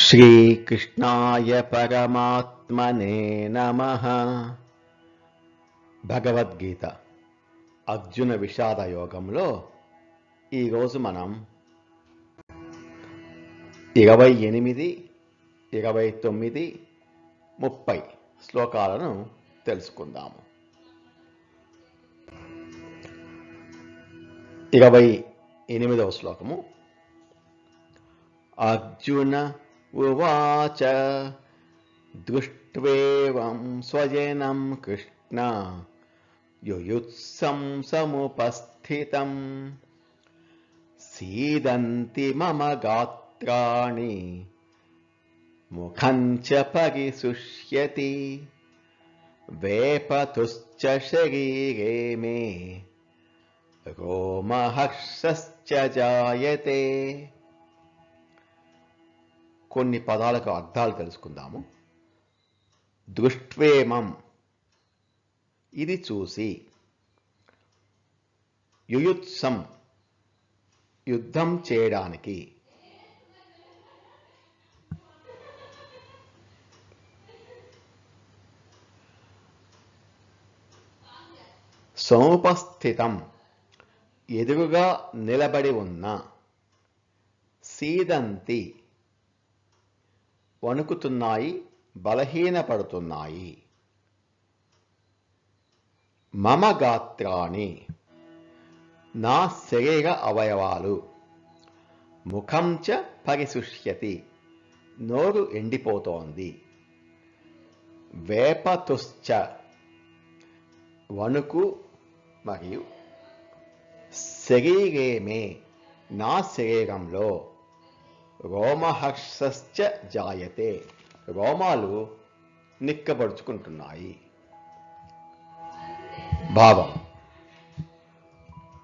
శ్రీకృష్ణాయ పరమాత్మనే నమ. భగవద్గీత అర్జున విషాద యోగంలో ఈరోజు మనం ఇరవై ఎనిమిది ఇరవై తొమ్మిది ముప్పై శ్లోకాలను తెలుసుకుందాము. ఇరవై ఎనిమిదవ శ్లోకము. అర్జున उवाच। दुष्टेवं स्वजनं कृष्ण। युयुत्सं समुपस्थितम् सीदन्ति मम गात्राणि। मुखं च परिशुष्यति वेपतुश्च शरीरे मे। रोमहर्षश्च जायते। కొన్ని పదాలకు అర్థాలు తెలుసుకుందాము. దృష్ట్వేమం. ఇది చూసి. యుయుత్సం. యుద్ధం చేయడానికి. సముపస్థితం. ఎదురుగా నిలబడి ఉన్న. సీదంతి. వణుకుతున్నాయి బలహీనపడుతున్నాయి. మమ గాత్రాన్ని నా శరీర అవయవాలు ముఖం చ పరిశుష్యతి నోరు ఎండిపోతోంది. వేపతుశ్చ వణుకు మరియు శరీరేమే నా శరీరంలో. రోమహర్షశ్చ జాయతే. రోమాలు నిక్కబడుచుకుంటున్నాయి. భావం.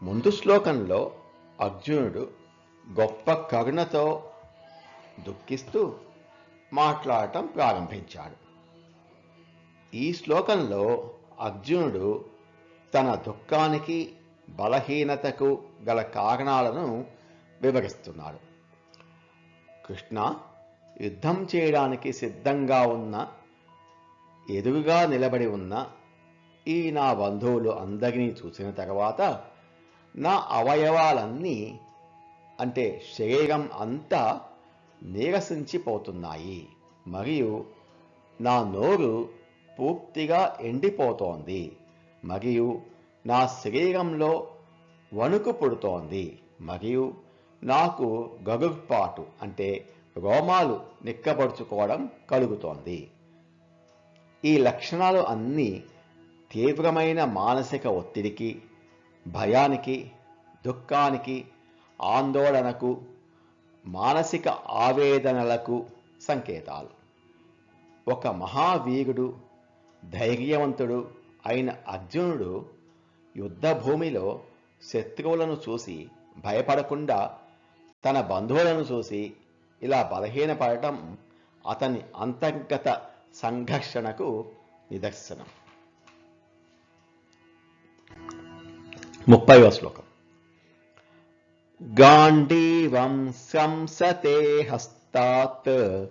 ముందు శ్లోకంలో అర్జునుడు గొప్ప కరుణతో దుఃఖిస్తూ మాట్లాడటం ప్రారంభించాడు. ఈ శ్లోకంలో అర్జునుడు తన దుఃఖానికి బలహీనతకు గల కారణాలను వివరిస్తున్నాడు. కృష్ణ యుద్ధం చేయడానికి సిద్ధంగా ఉన్న ఎదురుగా నిలబడి ఉన్న ఈ నా బంధువులు అందరినీ చూసిన తర్వాత నా అవయవాలన్నీ అంటే శరీరం అంతా నీరసించిపోతున్నాయి. మరియు నా నోరు పూర్తిగా ఎండిపోతోంది. మరియు నా శరీరంలో వణుకు పుడుతోంది. మరియు నాకు గగుపాటు అంటే రోమాలు నిక్కబడుచుకోవడం కలుగుతోంది. ఈ లక్షణాలు అన్నీ తీవ్రమైన మానసిక ఒత్తిడికి భయానికి దుఃఖానికి ఆందోళనకు మానసిక ఆవేదనలకు సంకేతాలు. ఒక మహావీరుడు ధైర్యవంతుడు అయిన అర్జునుడు యుద్ధభూమిలో శత్రువులను చూసి భయపడకుండా తన బంధువులను చూసి ఇలా బలహీనపడటం అతని అంతర్గత సంఘర్షణకు నిదర్శనం. ముప్పైవ శ్లోకం. గాంధీవం సంసతే హస్తాత్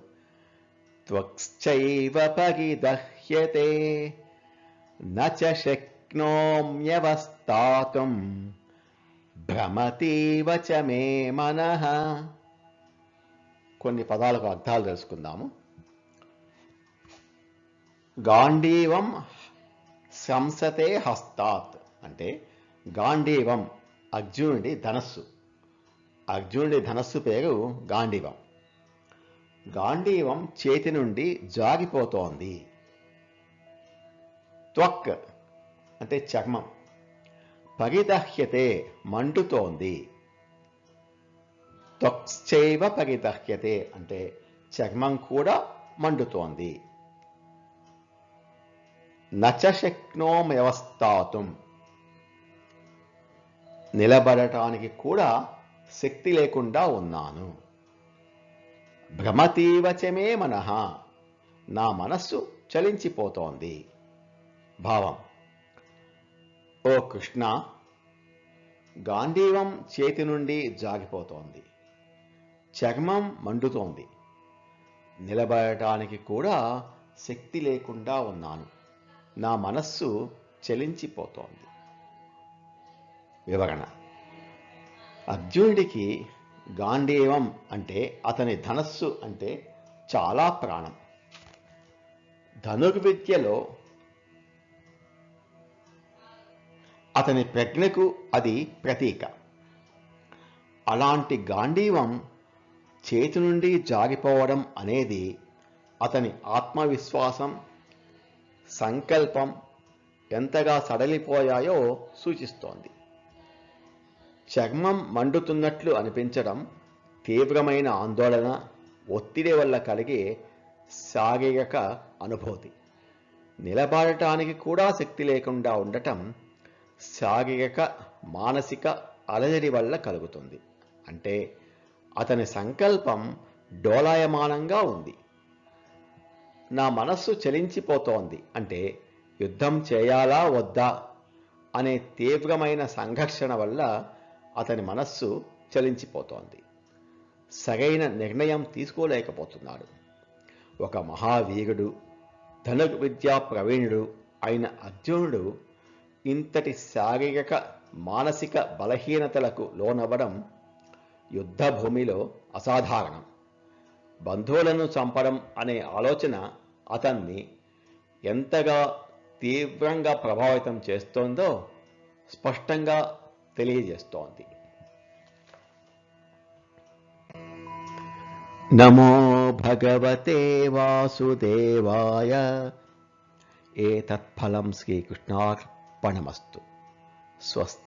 త్వక్చైవ పరిదహ్యతే న చ శక్నోమ్యవస్థాతుం భ్రమతీవ చ మే మనః. కొన్ని పదాలకు అర్థాలు తెలుసుకుందాము. గాంధీవం సంసతే హస్తాత్. అంటే గాంధీవం అర్జునుడి ధనస్సు. అర్జునుడి ధనస్సు పేరు గాంధీవం. గాంధీవం చేతి నుండి జాగిపోతోంది త్వక్ అంటే చర్మం. పగిదహ్యతే మండుతోంది. త్వక్చైవ పగిదహ్యతే అంటే చర్మం కూడా మండుతోంది. నచశక్నోమ్యవస్థాతుం. నిలబడటానికి కూడా శక్తి లేకుండా ఉన్నాను. భ్రమతీవచమే మనః. నా మనస్సు చలించిపోతోంది. భావం. ఓ కృష్ణ గాంధీవం చేతి నుండి జాగిపోతోంది. చర్మం మండుతోంది. నిలబడటానికి కూడా శక్తి లేకుండా ఉన్నాను. నా మనస్సు చలించిపోతోంది. వివరణ. అర్జునుడికి గాంధీవం అంటే అతని ధనస్సు అంటే చాలా ప్రాణం. ధనుర్విద్యలో అతని ప్రజ్ఞకు అది ప్రతీక. అలాంటి గాంధీవం చేతి నుండి జారిపోవడం అనేది అతని ఆత్మవిశ్వాసం సంకల్పం ఎంతగా సడలిపోయాయో సూచిస్తోంది. చర్మం మండుతున్నట్లు అనిపించడం తీవ్రమైన ఆందోళన ఒత్తిడి వల్ల కలిగే శారీరక అనుభూతి. నిలబడటానికి కూడా శక్తి లేకుండా ఉండటం శారీరక మానసిక అలజడి వల్ల కలుగుతుంది. అంటే అతని సంకల్పం డోలాయమానంగా ఉంది. నా మనస్సు చలించిపోతోంది. అంటే యుద్ధం చేయాలా వద్దా అనే తీవ్రమైన సంఘర్షణ వల్ల అతని మనస్సు చలించిపోతోంది. సరైన నిర్ణయం తీసుకోలేకపోతున్నాడు. ఒక మహావీరుడు ధనుర్ విద్యా ప్రవీణుడు అయిన అర్జునుడు ఇంతటి శారీరక మానసిక బలహీనతలకు లోనవ్వడం యుద్ధ భూమిలో అసాధారణం. బంధువులను చంపడం అనే ఆలోచన అతన్ని ఎంతగా తీవ్రంగా ప్రభావితం చేస్తోందో స్పష్టంగా తెలియజేస్తోంది. నమో భగవతే వాసుదేవాయ. ఏ తత్ఫలం ఏతత్ఫలం శ్రీకృష్ణార్పణమస్తు స్వస్తి